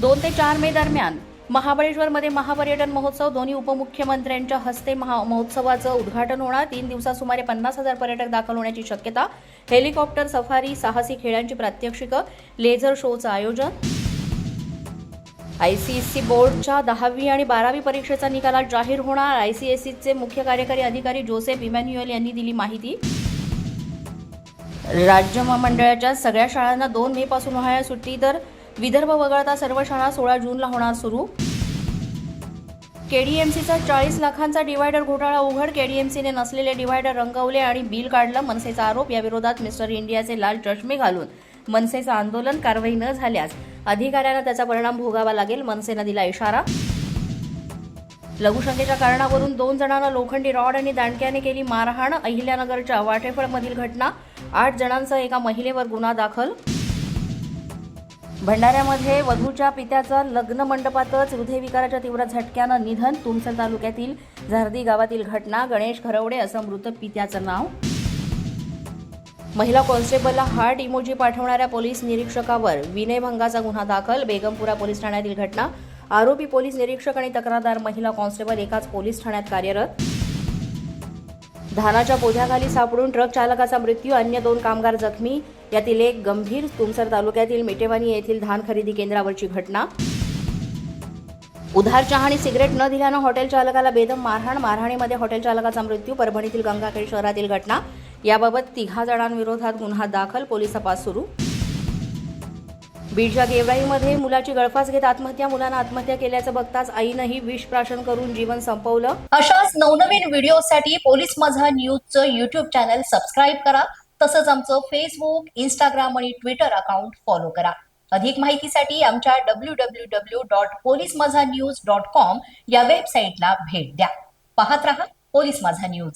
दोन ते चार मे दरम्यान महाबळेश्वरमध्ये महापर्यटन महोत्सव दोन्ही उपमुख्यमंत्र्यांच्या हस्ते महा महोत्सवाचं उद्घाटन होणार. तीन दिवसात सुमारे पन्नास हजार पर्यटक दाखल होण्याची शक्यता. हेलिकॉप्टर सफारी साहसी खेळांची प्रात्यक्षिकं लेझर शोचं आयोजन. आयसीएससी बोर्डच्या दहावी आणि बारावी परीक्षेचा निकाल आज जाहीर होणार. आयसीएससीचे मुख्य कार्यकारी अधिकारी जोसेफ इमॅन्युएल यांनी दिली माहिती. राज्य महामंडळाच्या सगळ्या शाळांना दोन मे पासून उन्हाळ्यात सुट्टी तर विदर्भ वगळता सर्व शाळा सोळा जूनला होणार सुरू. केडीएमसीचा चाळीस लाखांचा डिवायडर घोटाळा उघड. केडीएमसीने नसलेले डिवायडर रंगवले आणि बिल काढलं मनसेचा आरोप. या विरोधात मिस्टर इंडियाचे लाल चष्मे घालून मनसेचं आंदोलन कारवाई न झाल्यास अधिकाऱ्यांना त्याचा परिणाम भोगावा लागेल मनसेनं दिला इशारा. लघुशंकेच्या कारणावरून दोन जणांना लोखंडी रॉड आणि दांडक्याने केली मारहाण. अहिल्यानगरच्या वाटेफळमधील घटना आठ जणांसह एका महिलेवर गुन्हा दाखल भंडाऱ्यामध्ये वधूच्या पित्याचं लग्न मंडपातच हृदयविकाराच्या तीव्र झटक्यानं निधन तुमसर तालुक्यातील झारदी गावातील घटना. गणेश खरवडे असं मृत पित्याचं नाव. महिला कॉन्स्टेबलला हार्ट इमोजी पाठवणाऱ्या पोलीस निरीक्षकावर विनयभंगाचा गुन्हा दाखल. बेगमपुरा पोलीस ठाण्यातील घटना. आरोपी पोलीस निरीक्षक आणि तक्रारदार महिला कॉन्स्टेबल एकाच पोलीस ठाण्यात कार्यरत. धानाच्या पोध्याखाली सापडून ट्रक चालकाचा मृत्यू अन्य दोन कामगार जखमी. यातील एक गंभीर तुमसर तालुक्यातील मिटेवानी येथील धान खरेदी केंद्रावरची घटना. उधार चहा आणि सिगरेट न दिल्यानं हॉटेल चालकाला बेदम मारहाण मारहाणीमध्ये हॉटेल चालकाचा मृत्यू परभणीतील गंगाखेड शहरातील घटना. याबाबत तिघा जणांविरोधात गुन्हा दाखल पोलीस तपास सुरू. बीडच्या गेवराईमध्ये मुलाची गळफास घेत आत्महत्या मुलानं आत्महत्या केल्याचं बघताच आईनंही विष प्राशन करून जीवन संपवलं. अशाच नवनवीन व्हिडिओसाठी पोलीस माझा न्यूजचं युट्यूब चॅनल सबस्क्राईब करा. तसंच आमचं फेसबुक इंस्टाग्राम आणि ट्विटर अकाउंट फॉलो करा. अधिक माहितीसाठी आमच्या W W W dot police Majha news dot com या वेबसाईटला भेट द्या. पाहत रहा पोलीस माझा न्यूज